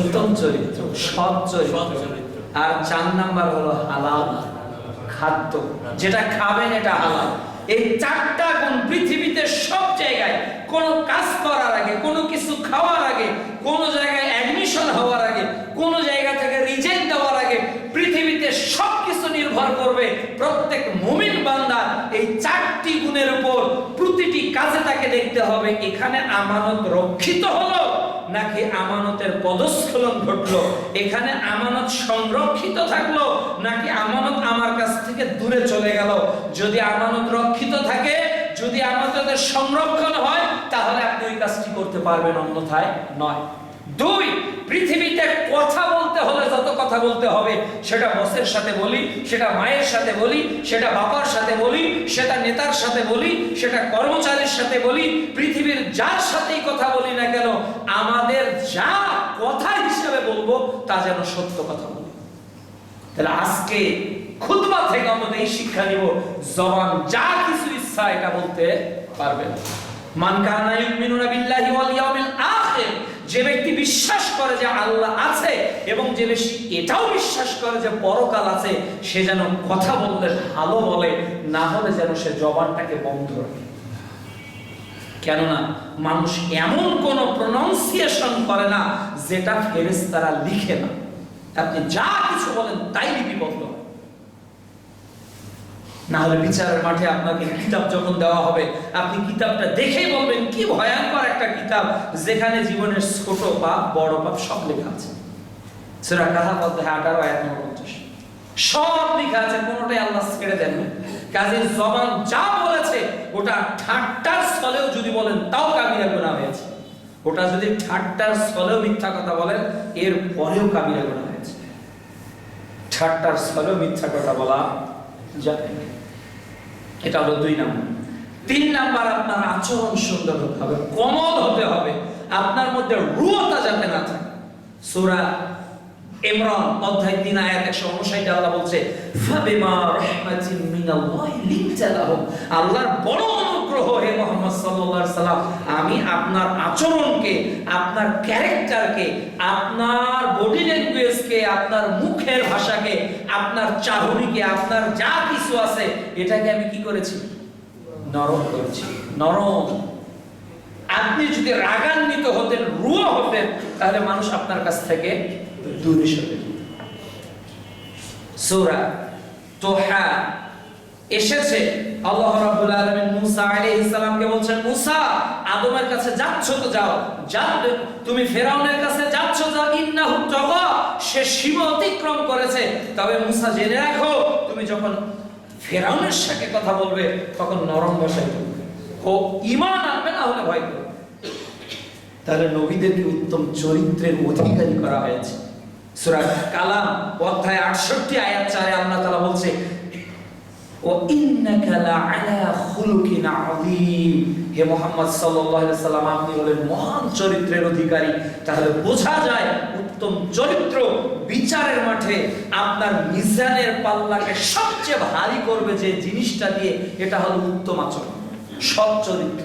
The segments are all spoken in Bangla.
উত্তম চরিত্র সৎ চরিত্র। আর চার নাম্বার হলো হালাল খাদ্য। যেটা খাবেন এটা হালাল। এই চারটা গুণ পৃথিবীতে সব জায়গায় কোনো কাজ করার আগে কোনো কিছু খাওয়ার আগে কোনো জায়গায় অ্যাডমিশন হওয়ার আগে কোনো জায়গা থেকে রিজেক্ট দেওয়ার আগে পৃথিবীতে সব কিছু নির্ভর করবে প্রত্যেক মুমিন বান্দার এই চারটি গুণের উপর। প্রতিটি কাজে তাকে দেখতে হবে এখানে আমানত রক্ষিত হলো। নাকি আমানতের পদস্খলন ঘটলো? এখানে আমানত সংরক্ষিত থাকল নাকি আমানত আমার কাছ থেকে দূরে চলে গেল? যদি আমানত রক্ষিত থাকে, যদি আমানতের সংরক্ষণ হয়, তাহলে আপনি ওই কাজটি করতে পারবেন, অন্যথায় নয়। দুই, পৃথিবীতে কথা বলতে হলে যত কথা বলতে হবে, সেটা বসের সাথে বলি, সেটা মায়ের সাথে বলি, সেটা বাবার সাথে বলি, সেটা নেতার সাথে বলি, সেটা কর্মচারীর সাথে বলি, পৃথিবীর যার সাথেই কথা বলি না কেন, আমাদের যা কথা হিসেবে বলব, তা যেন সত্য কথা বলি। তাহলে আজকে খুতবা থেকে আমাদের এই শিক্ষা নিব, জবান যা কিছু ইচ্ছা এটা বলতে পারবে না মান কানা ইউমিনুনা বিল্লাহি ওয়াল ইয়াউমিল আখির। যে ব্যক্তি বিশ্বাস করে যে আল্লাহ আছে এবং যে ব্যক্তি এটাও বিশ্বাস করে যে পরকাল আছে, সে যেন কথা বলতে ভালো বলে, না হলে যেন সে জবানটাকে বন্ধ রাখে কেননা মানুষ এমন কোন প্রনাউন্সিয়েশন করে না যেটা ফেরেশতারা লিখে না আপনি যা কিছু বলেন তাই লিপিবদ্ধ হয়। না হলে বিচারের মাঠে আপনাকে কিতাব যখন দেওয়া হবে, আপনি কিতাবটা দেখেই বলবেন, কি ভয়ঙ্কর একটা কিতাব যেখানে জীবনের ছোট পাপ বড় পাপ সব লেখা আছে। কাহা আঠারো সব লেখা আছে, কোনোটাই আল্লাহ ছেড়ে দেন কাজে জবান যা বলেছে, ওটা ঠাট্টার স্থলেও যদি বলেন, তাও কাবিরা গোনা হয়েছে। ওটা যদি ঠাট্টার স্থলেও মিথ্যা কথা বলেন, এর পরেও কাবিরা গোনা হয়েছে। ঠাট্টার স্থলেও মিথ্যা কথা বলা যাবে। এটা হলো দুই নাম্বার। তিন নাম্বার, আপনার আচরণ সুন্দর হতে হবে, কমল হতে হবে, আপনার মধ্যে রুয়তা যাতে না থাকে। সূরা ইমরান, অধ্যায় 3 আয়াত 159 আল্লাহ বলছে আল্লাহর বড় অনুগ্রহ হে সাল্লাম আমি আপনার আচরণকে, আপনার ক্যারেক্টারকে, আপনার বডি ল্যাঙ্গুয়েজকে, আপনার মুখের ভাষাকে আপনার চাহনিকে আপনার যা কিছু আছে, এটাকে আমি কি করেছি? নরম করেছি। নরম। আপনি যদি রাগান্বিত হতেন, রুয়া হতেন, তাহলে মানুষ আপনার কাছ থেকে দূরে সরে। সূরা তোহা এসেছে। আল্লাহ রাব্বুল আলামিন মুসা আলাইহিস সালামকে বলছেন আদমের কাছে যাচ্ছ তো যাও। তুমি ফেরাউনের কাছে যাচ্ছ ইন্নাহু সে সীমা অতিক্রম করেছে। তবে জেনে রাখো, তুমি যখন ফেরাউনের সাথে কথা বলবে, তখন নরম ভাষায় বলবে। ও ঈমান আনবে না হলে ভয় করবে। তাহলে নবীদেরকে উত্তম চরিত্রের অধিকারী করা হয়েছে। সূরা কালাম, অধ্যায় 68 আয়াত 4 আল্লাহ তাআলা বলছে হে আপনি মহান চরিত্রের অধিকারী। তাহলে বোঝা যায় উত্তম চরিত্র বিচারের মাঠে আপনার সবচেয়ে ভারী করবে যে জিনিসটা দিয়ে এটা হলো উত্তম আচরণ, সৎ চরিত্র।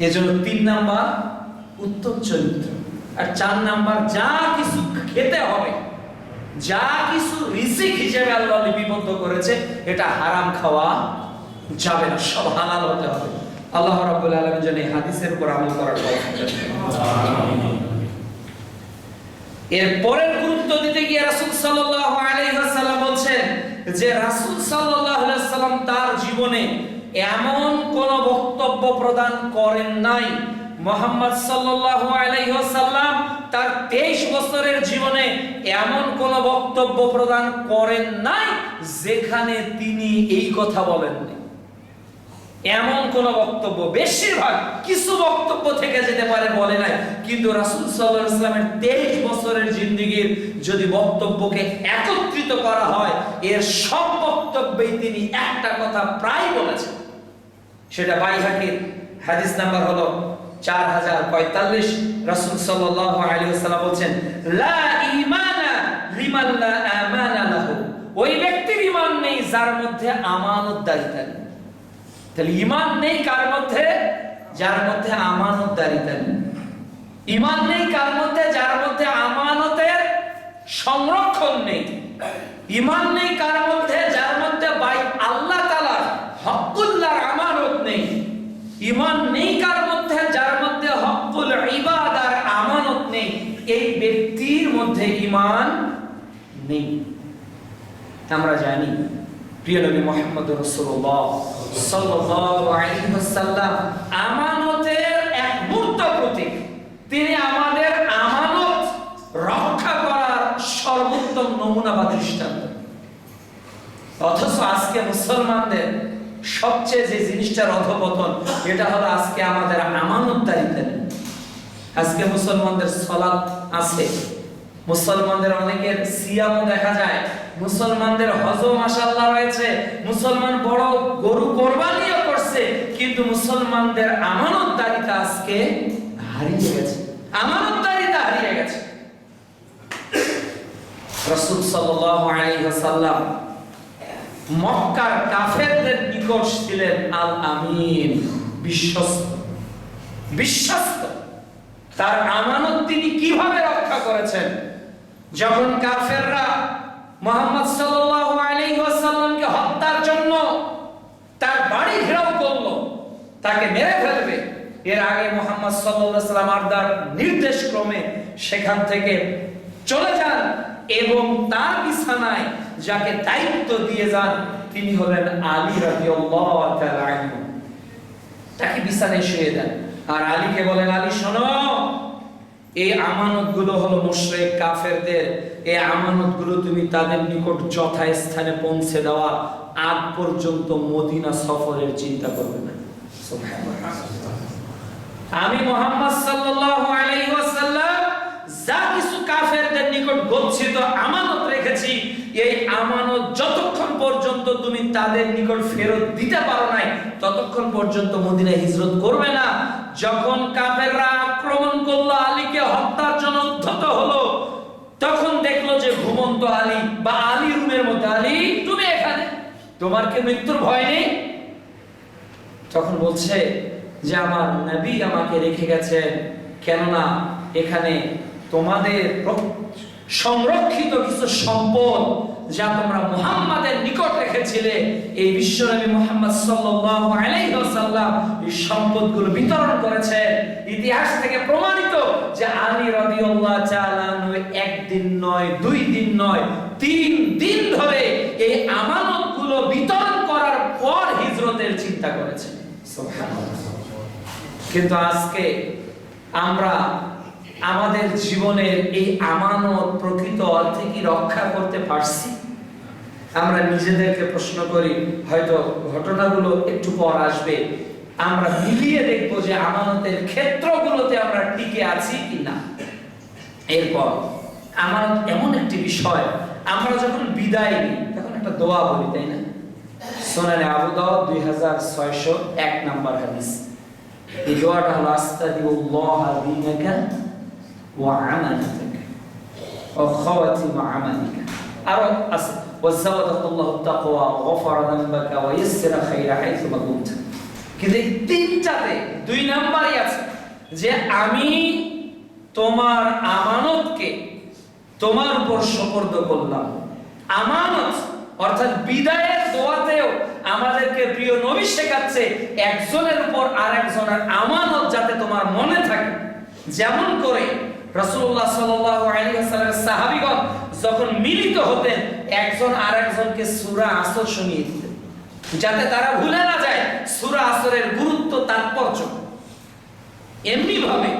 এজন্য তিন নাম্বার, উত্তম চরিত্র। আর চার নাম্বার, যা কিছু খেতে হবে যা কিছু রিজিক হিসেবে আল্লাহ লিপিবদ্ধ করেছে, এটা হারাম খাওয়া যাবে না, সব হালাল হতে হবে। আল্লাহ রাব্বুল আলামিন যেন হাদিসের উপর আমল করার এর পরের গুরুত্ব দিতে গিয়ে রাসূল সাল্লাল্লাহু আলাইহি ওয়াসাল্লাম বলছেন যে রাসূল সাল্লাল্লাহু আলাইহি ওয়াসাল্লাম তার জীবনে এমন কোন বক্তব্য প্রদান করেন নাই মোহাম্মদ সাল্লাল্লাহু আলাইহি ওয়াসাল্লাম তার 23 বছরের জীবনে এমন কোন বক্তব্য প্রদান করেন নাই যেখানে তিনি এই কথা বলেননি। এমন কোন বক্তব্য, বেশিরভাগ কিছু বক্তব্য থেকে যেতে পারে বলে নাই, কিন্তু রাসূল আলাইহি ওয়াসাল্লামের 23 বছরের জিন্দেগীর যদি বক্তব্যকে একত্রিত করা হয়, এর সব বক্তব্যেই তিনি একটা কথা প্রায় বলেছেন। সেটা বাইহাকির হাদিস নাম্বার হলো 4045 রাসূল সাল্লাল্লাহু আলাইহি ওয়াসাল্লাম বলছেন, লা আমানা লাহু। ওই ব্যক্তির ঈমান নেই যার মধ্যে নেই। তাহলে নেই কার মধ্যে? যার মধ্যে নেই। ইমান নেই কার মধ্যে? যার মধ্যে আমানতের সংরক্ষণ নেই। ইমান নেই কার মধ্যে? যার মধ্যে বাই আল্লাহ তাআলার হকুল্লাহর আমানত নেই। ইমান নেই কার মধ্যে যার মধ্যে হকুল ইবাদার আমানত নেই এই ব্যক্তির মধ্যে ইমান নেই। আমরা জানি, প্রিয় নবী মোহাম্মদ আলাইহি ওয়াসাল্লাম আমানতের এক মূর্ত প্রতীক। তিনি আমাদের আমানত রক্ষা করার সর্বোত্তম নমুনা বা দৃষ্টান্ত। অথচ আজকে মুসলমানদের সবচেয়ে যে জিনিসটার অধপতন, এটা হলো আজকে আমাদের আমানতদারিতা। আজকে মুসলমানদের সলাৎ আছে। মুসলমানদের অনেকের সিয়ামও দেখা যায়। মুসলমানদের হজ মাশাআল্লাহ রয়েছে। মুসলমান বড় গরু কোরবানিও করছে, কিন্তু মুসলমানদের আমানতদারিতা আজকে হারিয়ে গেছে। আমানতদারিতা হারিয়ে গেছে। রাসূল সাল্লাল্লাহু আলাইহি ওয়াসাল্লাম মক্কার কাফেরদের নিকট ছিলেন আল আমিন বিশ্বস্ত। বিশ্বস্ত। তার আমানত তিনি কীভাবে রক্ষা করেছেন? যখন কাফেররা মোহাম্মদ সাল্লাল্লাহু আলাইহি ওয়াসাল্লামকে হত্যার জন্য তার বাড়ি ঘেরাও করল, তাকে মেরে ফেলবে, এর আগে মোহাম্মদ সাল্লাল্লাহু ওয়াসাল্লাম আরদার নির্দেশ ক্রমে সেখান থেকে চলে যান এবং তার বিছানায় যাকে দায়িত্ব দিয়ে যান, তিনি হলেন আলী রাদিয়াল্লাহু তাআলা তাকে বিছানায় শুয়ে দেন। আর আলীকে বলেন, আলী, শোনো এই আমানতগুলো হলো মুশরিক, কাফেরদের। এই আমানতগুলো তুমি তাদের নিকট যথাস্থানে পৌঁছে দেওয়া। আগ পর্যন্ত মদিনা সফরের চিন্তা করবে না। আমি মোহাম্মদ সাল্লাল্লাহু আলাইহি ওয়াসাল্লাম যা কিছু কাফেরদের নিকট গচ্ছিত আমানত রেখেছি, এই আমানত যতক্ষণ পর্যন্ত তুমি তাদের নিকট ফেরত দিতে পারো নাই, ততক্ষণ পর্যন্ত মদিনা হিজরত করবে না। যখন কাফেররা আক্রমণ করল আলীকে হত্যার জন্য উদ্ধত হলো যে ঘুমন্ত আলী বা আলী রুমের মধ্যে আলী তুমি এখানে। তোমার কি মৃত্যুর ভয় নেই? তখন বলছে যে আমার নবী আমাকে রেখে গেছেন কেননা এখানে তোমাদের সংরক্ষিত কিছু সম্পদ যা তোমরা মুহাম্মাদের নিকট রেখেছিলে, এই বিশ্বনবী মুহাম্মদ সাল্লাল্লাহু আলাইহি ওয়াসাল্লাম এই সম্পদগুলো বিতরণ করেছে। ইতিহাস থেকে প্রমাণিত যে আলী রাদিয়াল্লাহু তাআলা একদিন নয়, দুই দিন নয়, তিন দিন ধরে এই আমানতগুলো বিতরণ করার পর হিজরতের চিন্তা করেছে। সুবহানাল্লাহ। কিন্তু আজকে আমরা আমাদের জীবনের এই আমানত প্রকৃত অর্থে কি রক্ষা করতে পারছি। আমরা নিজেদেরকে প্রশ্ন করি, হয়তো ঘটনাগুলো একটু পর আসবে। আমরা মিলিয়ে দেখব যে আমানতের ক্ষেত্রগুলোতে আমরা টিকে আছি কি না এরপর, আমানত এমন একটি বিষয়, আমরা যখন বিদায় নিই, তখন একটা দোয়া বলি, তাই না? সোনালে আবু দাউদ দুই হাজার ছয়শো এক নাম্বার হাদিস। এই দোয়াটা হলো আস্তাদিউল্লাহ দীনাকা ওয়া আমানাতাকা ও খাওয়াতিম আমালিকা আরো আছে وزودك الله التقوى وغفر ذنبك ويسر خير حيث ما كنت কিন্তু এই তিনটাতে দুই নাম্বারই আছে যে আমি তোমার আমানতকে তোমার উপর সুপর্দ করলাম আমানত অর্থাৎ বিদায়ের দোয়াতেও আমাদেরকে প্রিয় নবী শেখাচ্ছে একজনের উপর আর একজনের আমানত যাতে তোমার মনে থাকে যেমন করে রাসূলুল্লাহ সাল্লাল্লাহু আলাইহি ওয়াসাল্লামের সাহাবীগণ যখন মিলিত হতেন, একজন আর একজনকে সূরা আসর শুনিয়ে দিতেন। যাতে তারা ভুলে না যায় সূরা আসরের গুরুত্ব, তাৎপর্য। এমনি ভাবে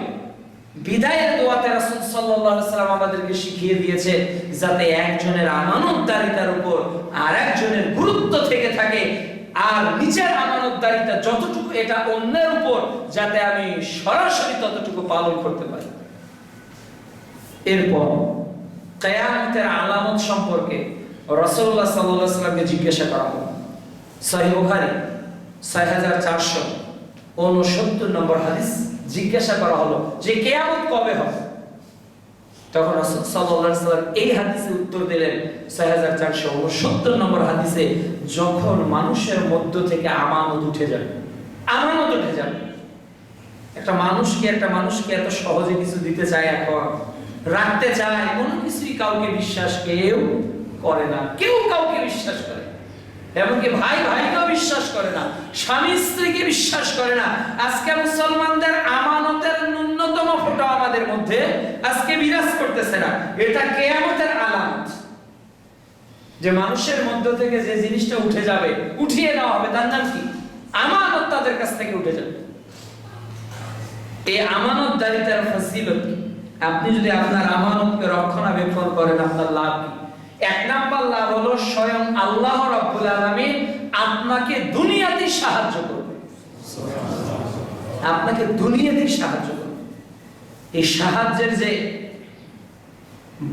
বিদায়ের দোয়াতে রাসূল সাল্লাম আমাদেরকে শিখিয়ে দিয়েছে যাতে একজনের আমানতদারিতার উপর আর একজনের গুরুত্ব থেকে থাকে, আর নিজের আমানতদারিতা যতটুকু এটা অন্যের উপর, যাতে আমি সরাসরি ততটুকু পালন করতে পারি। এরপর কিয়ামতের আলামত সম্পর্কে আলাইহি সাল্লামকে জিজ্ঞাসা করা হলো। সহিহ বুখারী 6469 নম্বর হাদিস জিজ্ঞাসা করা হলো যে কেয়ামত কবে হবে? তখন সাল্লাম এই হাদিসে উত্তর দিলেন 6469 নম্বর হাদিসে, যখন মানুষের মধ্য থেকে আমানত উঠে যাবে, আমানত উঠে যাবে। একটা মানুষকে একটা মানুষকে এত সহজে কিছু দিতে চায় এখন? রাখতে চায়, কোনো কিছুই কাউকে বিশ্বাস কেউ করে না। কেউ কাউকে বিশ্বাস করে। এমনকি ভাই ভাইকেও বিশ্বাস করে না। স্বামী স্ত্রীকে বিশ্বাস করে না। আজকে মুসলমানদের আমানতের ন্যূনতম ফটো আমাদের মধ্যে আজকে বিরাজ করতেছে না। এটা কেয়ামতের আলামত। যে মানুষের মধ্য থেকে যে জিনিসটা উঠে যাবে, উঠিয়ে নেওয়া হবে, তার নাম কি? আমানত তাদের কাছ থেকে উঠে যাবে। এই আমানতদারিতার ফজিলত কি? আপনি যদি আপনার আমানতকে রক্ষণাবেক্ষণ করেন, আপনার লাভ কি? এক নাম্বার লাভ হলো স্বয়ং আল্লাহ রাব্বুল আলামিন আপনাকে দুনিয়াতে সাহায্য করবে। আপনাকে দুনিয়াতে সাহায্য করবে। এই সাহায্যের যে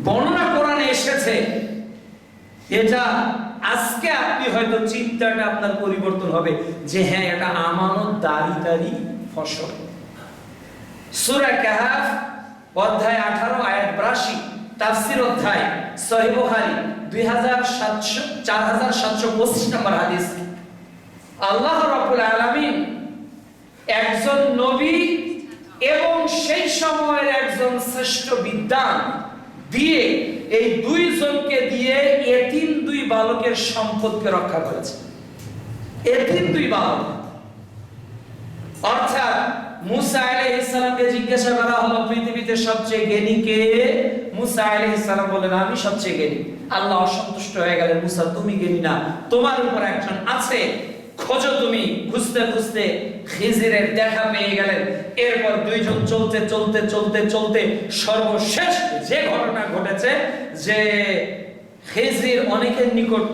বর্ণনা কোরআনে এসেছে, এটা আজকে আপনি হয়তো চিন্তাটা আপনার পরিবর্তন হবে যে হ্যাঁ এটা আমানত দাঁড়ি দাঁড়ি ফসল। সূরা কাহাফ অধ্যায় 18 আয়াত 82 তাফসীর অধ্যায় সহিহ বুখারী 2700 4725 নম্বর হাদিস। আল্লাহ রাব্বুল আলামিন একজন নবী এবং সেই সময়ের একজন শ্রেষ্ঠ বিদ্বান দিয়ে এই দুইজনকে দিয়ে এতিম দুই বালকের সম্পদকে রক্ষা করেছে। এতিম দুই বালক। অর্থাৎ মুসা আলাইহিস জিজ্ঞাসা করা হলো, পৃথিবীতে সবচেয়ে জ্ঞানী কে? মুসা আলাইহিস সালাম বলেন আমি সবচেয়ে জ্ঞানী। আল্লাহ অসন্তুষ্ট হয়ে গেলেন, মুসা, তুমি জ্ঞানী না। তোমার উপর একজন আছে, খোঁজো তুমি। খুঁজতে খুঁজতে খিজিরের দেখা পেয়ে গেলেন। এরপর দুইজন চলতে চলতে চলতে চলতে সর্বশেষ যে ঘটনা ঘটেছে, যে খিজির অনেকের নিকট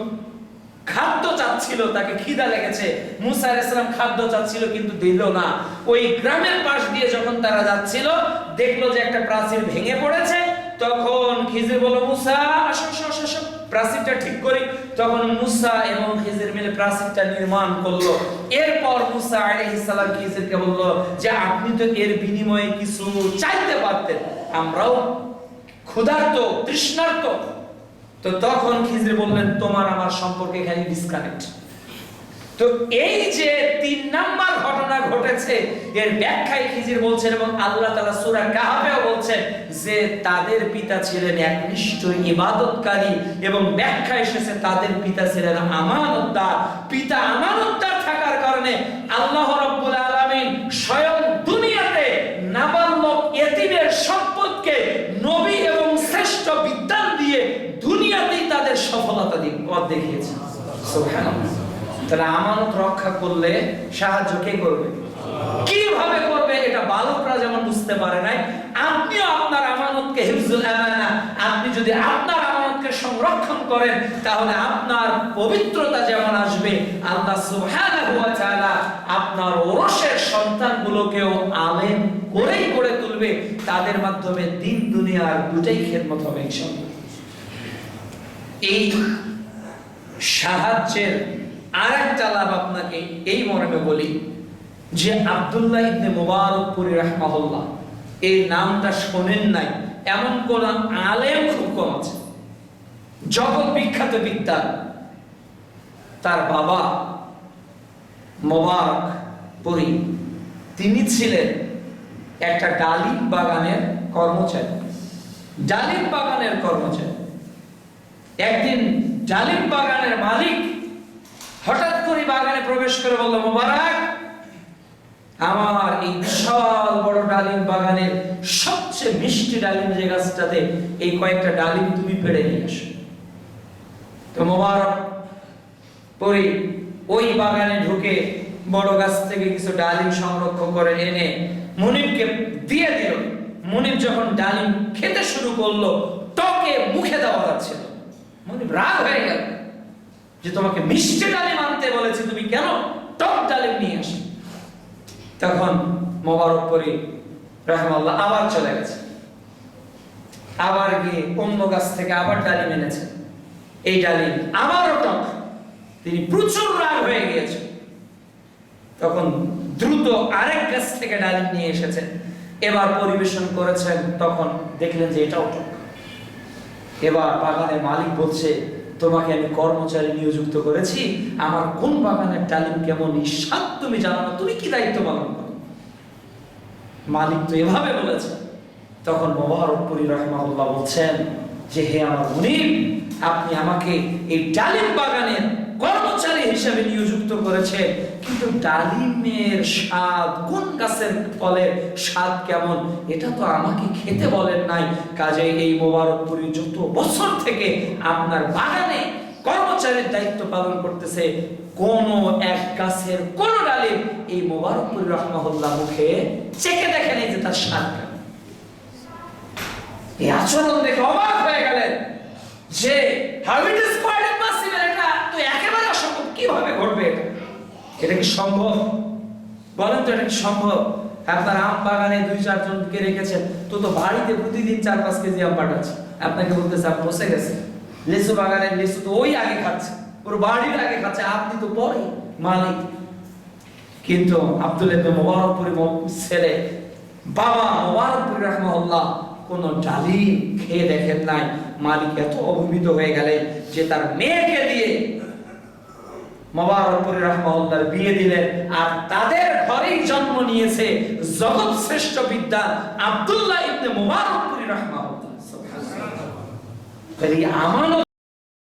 খাদ্য চাচ্ছিল তাকে খিদা লেগেছে। মুসা আলাইহিসসালাম খাদ্য চাচ্ছিল কিন্তু দিল না। ওই গ্রামের পাশ দিয়ে যখন তারা যাচ্ছিল দেখল যে একটা প্রাচীর ভেঙে পড়েছে। তখন খিজির বলল মুসা আসো আসো, আসো। প্রাচীরটা ঠিক করি। তখন মুসা এবং খিজির মিলে প্রাচীরটা নির্মাণ করল। এরপর মুসা আলাইহিস সালাম খিজিরকে বলল যে আপনি তো এর বিনিময়ে কিছু চাইতে পারতেন। আমরাও ক্ষুধার্ত তৃষ্ণার্ত তো তখন খিজির বললেন, তোমার আমার সম্পর্কে এখানে ডিসকানেক্ট তো এই যে তিন নাম্বার ঘটনা ঘটেছে, এর ব্যাখ্যায় খিজির বলছেন এবং আল্লাহ তাআলা সূরা কাহাফেও বলছেন যে তাদের পিতা ছিলেন একনিষ্ঠ ইবাদতকারী এবং ব্যাখ্যা এসেছে, তাদের পিতা ছিলেন আমানতদার। পিতা আমানতদার থাকার কারণে আল্লাহ রাব্বুল আলামিন স্বয়ং দুনিয়াতে নাবালক এতিমের সম্পদকে নবী এবং শ্রেষ্ঠ বিদ্যান দিয়ে দুনিয়াতেই তাদের পথ দেখিয়েছে। সুবহানাল্লাহ। তাহলে আমানত রক্ষা করলে সাহায্য কে করবে? কীভাবে করবে এটা বালকরা যেমন বুঝতে পারে নাই আপনার আমানতকে হিফজুল আমানা, আপনি যদি আপনার আমানতকে সংরক্ষণ করেন, তাহলে আপনার পবিত্রতা যেমন আসবে, আল্লাহ সুবহানাহু ওয়া তাআলা আপনার ওরসের সন্তানগুলোকেও আলেম করেই করে তুলবে। তাদের মাধ্যমে দিন দুনিয়ার দুটাই খেদমত হবে, ইনশাআল্লাহ। এই সাহায্যের আর একটা লাভ আপনাকে এই মর্মে বলি যে আব্দুল্লাহ ইবনে মুবারকপুরি রাহমাহুল্লাহ এই নামটা শোনেন নাই। এমন কোন আলেম খুব কম আছে। জগৎ বিখ্যাত বিদ্যান তার বাবা মোবারক পুরী, তিনি ছিলেন একটা ডালিম বাগানের কর্মচারী। ডালিম বাগানের কর্মচারী। একদিন ডালিম বাগানের মালিক হঠাৎ করে বাগানে প্রবেশ করে বলল, মোবারক, আমার এই বিশাল বড় ডালিম বাগানের সবচেয়ে মিষ্টি ডালিম যে গাছটাতে এই কয়েকটা ডালিম তুমি পেড়ে নিয়ে আসো। তো মোবারক পরি ওই বাগানে ঢুকে বড় গাছ থেকে কিছু ডালিম সংরক্ষণ করে এনে মুনিবকে দিয়ে দিল। মুনিব যখন ডালিম খেতে শুরু করল, টকে মুখে দেওয়া যাচ্ছিল মুনিব রাগ হয়ে গেল যে তোমাকে মিষ্টি ডালিম আনতে বলেছি, তুমি কেন টক ডালিম নিয়ে আসো তখন মোবারক পরি, রহমাল্লাহ, আবার চলে গেছে। আবার গিয়ে অন্য গাছ থেকে আবার ডালিম এনেছে। এই ডালিম আবারও টক। তিনি প্রচুর রাগ হয়ে গিয়েছে। তখন দ্রুত আরেক গাছ থেকে ডালিম নিয়ে এসেছেন এবার পরিবেশন করেছেন, তখন দেখলেন যে এটাও টক। এবার বাগানের মালিক বলছে, তোমাকে আমি কর্মচারী নিয়োজিত করেছি। আমার কোন বাগানের ডালিম কেমন ঈশ্বাদ তুমি জানো না। তুমি কি দায়িত্ব পালন করো? মালিক তো এভাবে বলেছে। তখন মোবারকপুরি রহমাউল্লাহ বলছেন যে, হে আমার মুনিম আপনি আমাকে এই ডালিম বাগানের কর্মচারী হিসেবে নিয়োজিত করেছেন কিন্তু ডালিমের স্বাদ, কোন গাছের ফলের স্বাদ কেমন, এটা তো আমাকে খেতে বলেন নাই। কাজে এই মোবারকপুরি যত বছর থেকে আপনার বাগানে কর্মচারীর দায়িত্ব পালন করতেছে, কোন এক গাছের কোন ডালিম এই মোবারকপুরি রহমাহুল্লাহ মুখে চেখে দেখেন এই যে তার স্বাদ কেমন। এই আচরণ দেখে অবাক হয়ে গেলেন যে হাউ ইট কীভাবে ঘটবে? এটা কি সম্ভব? বলেন তো, এটা কি সম্ভব? আপনার আম বাগানে দুই, চারজনকে রেখেছেন। তো তো বাড়িতে প্রতিদিন চার, পাঁচ কেজি আম পাঠাচ্ছে। আপনাকে বলতেছে আপনি বসে গেছে। লিচু বাগানের লিচু তো ওই আগে খাচ্ছে। ওর বাড়ির আগে খাচ্ছে। আপনি তো পরে মালিক। কিন্তু আব্দুল ইবনে মুবারকপুরি ছেলে বাবা মুবারকপুরি রাহমাহুল্লাহ কোন ডালিম খেয়ে দেখেন নাই। মালিক এত অভিভূত হয়ে গেলেন যে তার মেয়েকে দিয়ে মোবারকপুরি রাহমাহুল্লাহর বিয়ে দিলেন। আর তাদের ঘরেই জন্ম নিয়েছে জগৎ শ্রেষ্ঠ বিদ্যা আব্দুল্লাহ ইবনে মুবারকপুরি রহমাউল্লাহ আমানত